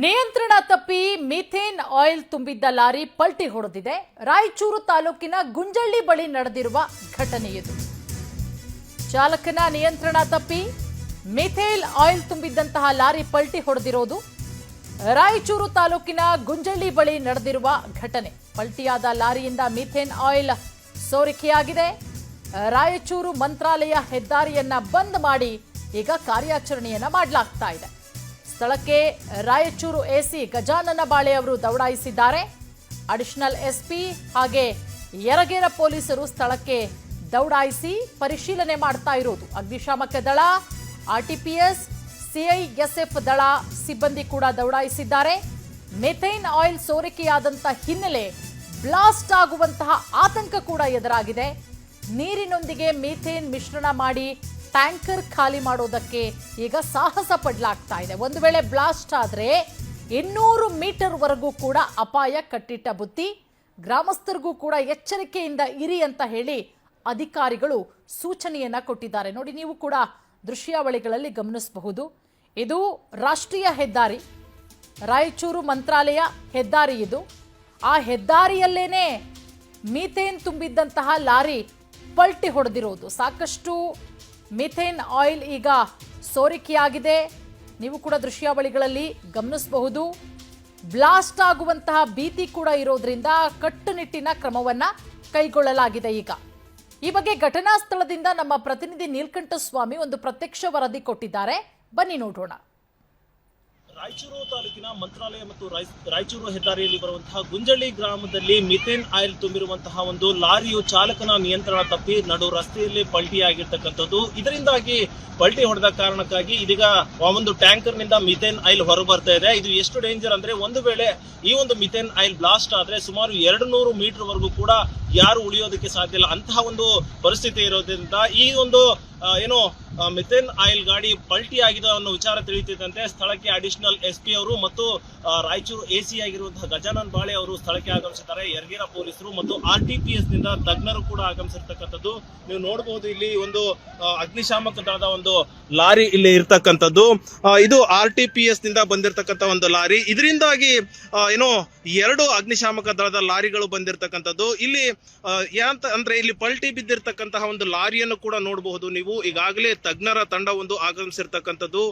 ನಿಯಂತ್ರಣ ತಪ್ಪಿ methane oil ತುಂಬಿದ್ದ ಲಾರಿ ಪಲ್ಟಿ ಹೊಡೆದಿದೆ. ರಾಯಚೂರು ತಾಲೂಕಿನ ಗುಂಜಳ್ಳಿ ಬಳಿ ನಡೆದಿರುವ ಘಟನೆ ಇದು ಚಾಲಕನ ನಿಯಂತ್ರಣ ತಪ್ಪಿ ಮಿಥೇಲ್ ಆಯಿಲ್ ತುಂಬಿದ್ದಂತಹ ಲಾರಿ ಪಲ್ಟಿ ಹೊಡೆದಿರೋದು ರಾಯಚೂರು ತಾಲೂಕಿನ ಗುಂಜಳ್ಳಿ ಬಳಿ ನಡೆದಿರುವ ಘಟನೆ. ಪಲ್ಟಿಯಾದ ಲಾರಿಯಿಂದ ಮಿಥೇನ್ ಆಯಿಲ್ ಸೋರಿಕೆಯಾಗಿದೆ. ರಾಯಚೂರು ಮಂತ್ರಾಲಯ ಹೆದ್ದಾರಿಯನ್ನ ಬಂದ್ ಮಾಡಿ ಈಗ ಕಾರ್ಯಾಚರಣೆಯನ್ನ ಮಾಡಲಾಗ್ತಾ ಇದೆ. ಸ್ಥಳಕ್ಕೆ ರಾಯಚೂರು ಎಸಿ ಗಜಾನನ ಬಾಳೆ ಅವರು ದೌಡಾಯಿಸಿದ್ದಾರೆ. ಅಡಿಷನಲ್ ಎಸ್ಪಿ ಹಾಗೆ ಯರಗೇರ ಪೊಲೀಸರು ಸ್ಥಳಕ್ಕೆ ದೌಡಾಯಿಸಿ ಪರಿಶೀಲನೆ ಮಾಡ್ತಾ ಇರೋದು. ಅಗ್ನಿಶಾಮಕ ದಳ ಆರ್ಟಿಪಿಎಸ್ ಸಿಐಎಸ್ಎಫ್ ದಳ ಸಿಬ್ಬಂದಿ ಕೂಡ ದೌಡಾಯಿಸಿದ್ದಾರೆ. ಮೆಥೈನ್ ಆಯಿಲ್ ಸೋರಿಕೆಯಾದಂತಹ ಹಿನ್ನೆಲೆ ಬ್ಲಾಸ್ಟ್ ಆಗುವಂತಹ ಆತಂಕ ಕೂಡ ಎದುರಾಗಿದೆ. ನೀರಿನೊಂದಿಗೆ ಮೀಥೇನ್ ಮಿಶ್ರಣ ಮಾಡಿ ಟ್ಯಾಂಕರ್ ಖಾಲಿ ಮಾಡೋದಕ್ಕೆ ಈಗ ಸಾಹಸ ಪಡ್ಲಾಗ್ತಾ ಇದೆ. ಒಂದು ವೇಳೆ ಬ್ಲಾಸ್ಟ್ ಆದರೆ ಇನ್ನೂರು ಮೀಟರ್ ವರೆಗೂ ಕೂಡ ಅಪಾಯ ಕಟ್ಟಿಟ್ಟ ಬುತ್ತಿ, ಗ್ರಾಮಸ್ಥರಿಗೂ ಕೂಡ ಎಚ್ಚರಿಕೆಯಿಂದ ಇರಿ ಅಂತ ಹೇಳಿ ಅಧಿಕಾರಿಗಳು ಸೂಚನೆಯನ್ನ ಕೊಟ್ಟಿದ್ದಾರೆ. ನೋಡಿ, ನೀವು ಕೂಡ ದೃಶ್ಯಾವಳಿಗಳಲ್ಲಿ ಗಮನಿಸಬಹುದು. ಇದು ರಾಷ್ಟ್ರೀಯ ಹೆದ್ದಾರಿ. ರಾಯಚೂರು ಮಂತ್ರಾಲಯ ಹೆದ್ದಾರಿ ಇದು. ಆ ಹೆದ್ದಾರಿಯಲ್ಲೇನೆ ಮೀಥೇನ್ ತುಂಬಿದ್ದಂತಹ ಲಾರಿ ಪಲ್ಟಿ ಹೊಡೆದಿರೋದು. ಸಾಕಷ್ಟು ಮಿಥೇನ್ ಆಯಿಲ್ ಈಗ ಸೋರಿಕೆಯಾಗಿದೆ. ನೀವು ಕೂಡ ದೃಶ್ಯಾವಳಿಗಳಲ್ಲಿ ಗಮನಿಸಬಹುದು. ಬ್ಲಾಸ್ಟ್ ಆಗುವಂತಹ ಭೀತಿ ಕೂಡ ಇರೋದ್ರಿಂದ ಕಟ್ಟುನಿಟ್ಟಿನ ಕ್ರಮವನ್ನ ಕೈಗೊಳ್ಳಲಾಗಿದೆ ಈಗ. ಈ ಬಗ್ಗೆ ಘಟನಾ ಸ್ಥಳದಿಂದ ನಮ್ಮ ಪ್ರತಿನಿಧಿ ನೀಲ್ಕಂಠ ಸ್ವಾಮಿ ಒಂದು ಪ್ರತ್ಯಕ್ಷ ವರದಿ ಕೊಟ್ಟಿದ್ದಾರೆ. ಬನ್ನಿ ನೋಡೋಣ. ರಾಯಚೂರು ತಾಲೂಕಿನ ಮಂತ್ರಾಲಯ ಮತ್ತು ರಾಯ್- ರಾಯಚೂರು ಹೆದ್ದಾರಿಯಲ್ಲಿ ಬರುವಂತಹ ಗುಂಜಳ್ಳಿ ಗ್ರಾಮದಲ್ಲಿ ಮಿಥೇನ್ ಆಯಿಲ್ ತುಂಬಿರುವಂತಹ ಒಂದು ಲಾರಿಯು ಚಾಲಕನ ನಿಯಂತ್ರಣ ತಪ್ಪಿ ನಡು ರಸ್ತೆಯಲ್ಲಿ ಪಲ್ಟಿಯಾಗಿರ್ತಕ್ಕಂಥದ್ದು. ಇದರಿಂದಾಗಿ ಪಲ್ಟಿ ಹೊಡೆದ ಕಾರಣಕ್ಕಾಗಿ ಇದೀಗ ಒಂದು ಟ್ಯಾಂಕರ್ನಿಂದ ಮಿಥೇನ್ ಆಯಿಲ್ ಹೊರ ಬರ್ತಾ ಇದೆ. ಇದು ಎಷ್ಟು ಡೇಂಜರ್ ಅಂದ್ರೆ ಒಂದು ವೇಳೆ ಈ ಒಂದು ಮಿಥೇನ್ ಆಯಿಲ್ ಬ್ಲಾಸ್ಟ್ ಆದ್ರೆ ಸುಮಾರು ಎರಡು ನೂರು ಮೀಟರ್ ವರೆಗೂ ಕೂಡ ಯಾರು ಉಳಿಯೋದಕ್ಕೆ ಸಾಧ್ಯ ಇಲ್ಲ. ಅಂತಹ ಒಂದು ಪರಿಸ್ಥಿತಿ ಇರೋದ್ರಿಂದ ಈ ಒಂದು ಏನು ಮಿಥೇನ್ ಆಯಿಲ್ ಗಾಡಿ ಪಲ್ಟಿ ಆಗಿದೆ ಅನ್ನೋ ವಿಚಾರ ತಿಳಿಯುತ್ತಿದ್ದಂತೆ ಸ್ಥಳಕ್ಕೆ ಅಡಿಷನಲ್ ಎಸ್ ಪಿ ಅವರು ಮತ್ತು ರಾಯಚೂರು ರಾಯಚೂರು ಎಸಿ ಆಗಿರುವಂತಹ ಗಜಾನನ್ ಬಾಳೆ ಅವರು ಸ್ಥಳಕ್ಕೆ ಆಗಮಿಸಿದ್ದಾರೆ. ಯರ್ಗೇರ ಪೊಲೀಸರು ಮತ್ತು ಆರ್ ಟಿ ಪಿ ಎಸ್ನಿಂದ ತಜ್ಞರು ಕೂಡ ಆಗಮಿಸಿರ್ತಕ್ಕಂಥದ್ದು. ನೀವು ನೋಡಬಹುದು ಇಲ್ಲಿ ಒಂದು ಅಗ್ನಿಶಾಮಕ ದಳದ ಒಂದು ಲಾರಿ ಇಲ್ಲಿ ಇರ್ತಕ್ಕಂಥದ್ದು. ಇದು ಆರ್ ಟಿ ಪಿ ಎಸ್ನಿಂದ ಬಂದಿರತಕ್ಕಂಥ ಒಂದು ಲಾರಿ. ಇದರಿಂದಾಗಿ ಏನೋ ಎರಡು ಅಗ್ನಿಶಾಮಕ ದಳದ ಲಾರಿಗಳು ಬಂದಿರತಕ್ಕಂಥದ್ದು. ಇಲ್ಲಿ ಯಾಂತ ಅಂದ್ರೆ ಇಲ್ಲಿ ಪಲ್ಟಿ ಬಿದ್ದಿರ್ತಕ್ಕಂತಹ ಒಂದು ಲಾರಿಯನ್ನು ಕೂಡ ನೋಡಬಹುದು ನೀವು. ಈಗಾಗಲೇ ತಜ್ಞರ ತಂಡ ಒಂದು ಆಗಮಿಸಿರ್ತಕ್ಕಂಥದ್ದು.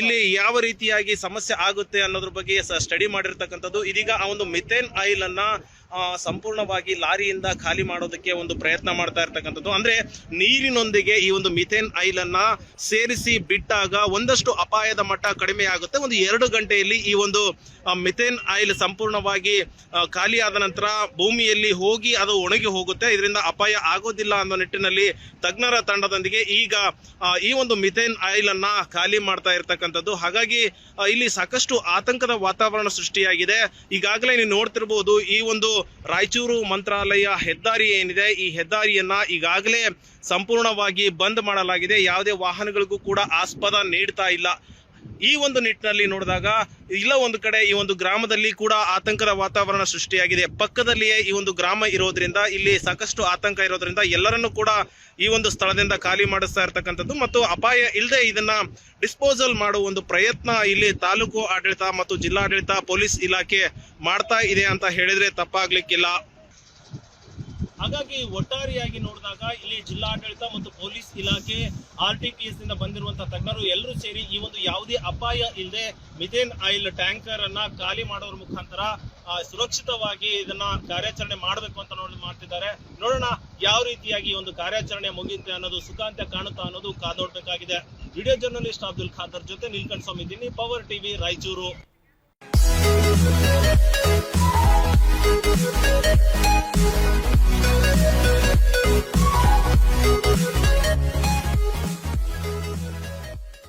ಇಲ್ಲಿ ಯಾವ ರೀತಿಯಾಗಿ ಸಮಸ್ಯೆ ಆಗುತ್ತೆ ಅನ್ನೋದ್ರ ಬಗ್ಗೆ ಸ್ಟಡಿ ಮಾಡಿರ್ತಕ್ಕಂಥದ್ದು. ಇದೀಗ ಆ ಒಂದು ಮಿಥೇನ್ ಆಯಿಲ್ ಅನ್ನ ಸಂಪೂರ್ಣವಾಗಿ ಲಾರಿಯಿಂದ ಖಾಲಿ ಮಾಡೋದಕ್ಕೆ ಒಂದು ಪ್ರಯತ್ನ ಮಾಡ್ತಾ ಇರ್ತಕ್ಕಂಥದ್ದು. ಅಂದ್ರೆ ನೀರಿನೊಂದಿಗೆ ಈ ಒಂದು ಮಿಥೇನ್ ಆಯಿಲ್ ಅನ್ನ ಸೇರಿಸಿ ಬಿಟ್ಟಾಗ ಒಂದಷ್ಟು ಅಪಾಯದ ಮಟ್ಟ ಕಡಿಮೆ ಆಗುತ್ತೆ. ಒಂದು ಎರಡು ಗಂಟೆಯಲ್ಲಿ ಈ ಒಂದು ಮಿಥೇನ್ ಆಯಿಲ್ ಸಂಪೂರ್ಣವಾಗಿ ಖಾಲಿ ಆದ ನಂತರ ಭೂಮಿಯಲ್ಲಿ ಹೋಗಿ ಅದು ಒಣಗಿ ಹೋಗುತ್ತೆ. ಇದರಿಂದ ಅಪಾಯ ಆಗೋದಿಲ್ಲ ಅನ್ನೋ ನಿಟ್ಟಿನಲ್ಲಿ ತಜ್ಞರ ತಂಡದೊಂದಿಗೆ ಈಗ ಈ ಒಂದು ಮಿಥೇನ್ ಆಯಿಲ್ ಅನ್ನ ಖಾಲಿ ಮಾಡ್ತಾ ಇರ್ತಕ್ಕಂಥದ್ದು. ಹಾಗಾಗಿ ಇಲ್ಲಿ ಸಾಕಷ್ಟು ಆತಂಕದ ವಾತಾವರಣ ಸೃಷ್ಟಿಯಾಗಿದೆ. ಈಗಾಗಲೇ ನೀವು ನೋಡ್ತಿರ್ಬೋದು, ಈ ಒಂದು ರಾಯಚೂರು ಮಂತ್ರಾಲಯ ಹೆದ್ದಾರಿ ಏನಿದೆ, ಈ ಹೆದ್ದಾರಿಯನ್ನ ಈಗಾಗಲೇ ಸಂಪೂರ್ಣವಾಗಿ ಬಂದ್ ಮಾಡಲಾಗಿದೆ. ಯಾವುದೇ ವಾಹನಗಳಿಗೂ ಕೂಡ ಆಸ್ಪದ ನೀಡ್ತಾ ಇಲ್ಲ. ಈ ಒಂದು ನಿಟ್ಟಿನಲ್ಲಿ ನೋಡಿದಾಗ ಇಲ್ಲ ಒಂದು ಕಡೆ ಈ ಒಂದು ಗ್ರಾಮದಲ್ಲಿ ಕೂಡ ಆತಂಕದ ವಾತಾವರಣ ಸೃಷ್ಟಿಯಾಗಿದೆ. ಪಕ್ಕದಲ್ಲಿಯೇ ಈ ಒಂದು ಗ್ರಾಮ ಇರೋದ್ರಿಂದ, ಇಲ್ಲಿ ಸಾಕಷ್ಟು ಆತಂಕ ಇರೋದ್ರಿಂದ ಎಲ್ಲರನ್ನೂ ಕೂಡ ಈ ಒಂದು ಸ್ಥಳದಿಂದ ಖಾಲಿ ಮಾಡಿಸ್ತಾ ಇರ್ತಕ್ಕಂಥದ್ದು ಮತ್ತು ಅಪಾಯ ಇಲ್ಲದೆ ಇದನ್ನ ಡಿಸ್ಪೋಸಲ್ ಮಾಡುವ ಒಂದು ಪ್ರಯತ್ನ ಇಲ್ಲಿ ತಾಲೂಕು ಆಡಳಿತ ಮತ್ತು ಜಿಲ್ಲಾಡಳಿತ, ಪೊಲೀಸ್ ಇಲಾಖೆ ಮಾಡ್ತಾ ಇದೆ ಅಂತ ಹೇಳಿದ್ರೆ ತಪ್ಪಾಗ್ಲಿಕ್ಕಿಲ್ಲ. ಹಾಗಾಗಿ ಒಟ್ಟಾರೆಯಾಗಿ ನೋಡಿದಾಗ ಇಲ್ಲಿ ಜಿಲ್ಲಾಡಳಿತ ಮತ್ತು ಪೊಲೀಸ್ ಇಲಾಖೆ, ಆರ್ ಟಿ ಪಿ ಎಸ್ನಿಂದ ಬಂದಿರುವಂತಹ ತಜ್ಞರು ಎಲ್ಲರೂ ಸೇರಿ ಈ ಒಂದು ಯಾವುದೇ ಅಪಾಯ ಇಲ್ಲದೆ ಮಿಥೇನ್ ಆಯಿಲ್ ಟ್ಯಾಂಕರ್ ಅನ್ನ ಖಾಲಿ ಮಾಡೋರ ಮುಖಾಂತರ ಸುರಕ್ಷಿತವಾಗಿ ಇದನ್ನ ಕಾರ್ಯಾಚರಣೆ ಮಾಡಬೇಕು ಅಂತ ನೋಡಿ ಮಾಡ್ತಿದ್ದಾರೆ. ನೋಡೋಣ ಯಾವ ರೀತಿಯಾಗಿ ಒಂದು ಕಾರ್ಯಾಚರಣೆ ಮುಗಿಯುತ್ತೆ ಅನ್ನೋದು ಸುಖಾಂತ್ಯ ಕಾಣುತ್ತಾ ಅನ್ನೋದು ಕಾದೋಡ್ಬೇಕಾಗಿದೆ. ವಿಡಿಯೋ ಜರ್ನಲಿಸ್ಟ್ ಅಬ್ದುಲ್ ಖಾದರ್ ಜೊತೆ ನೀಲ್ಕಂಠ ಸ್ವಾಮಿ ದಿನಿ ಪವರ್ ಟಿವಿ ರಾಯಚೂರು.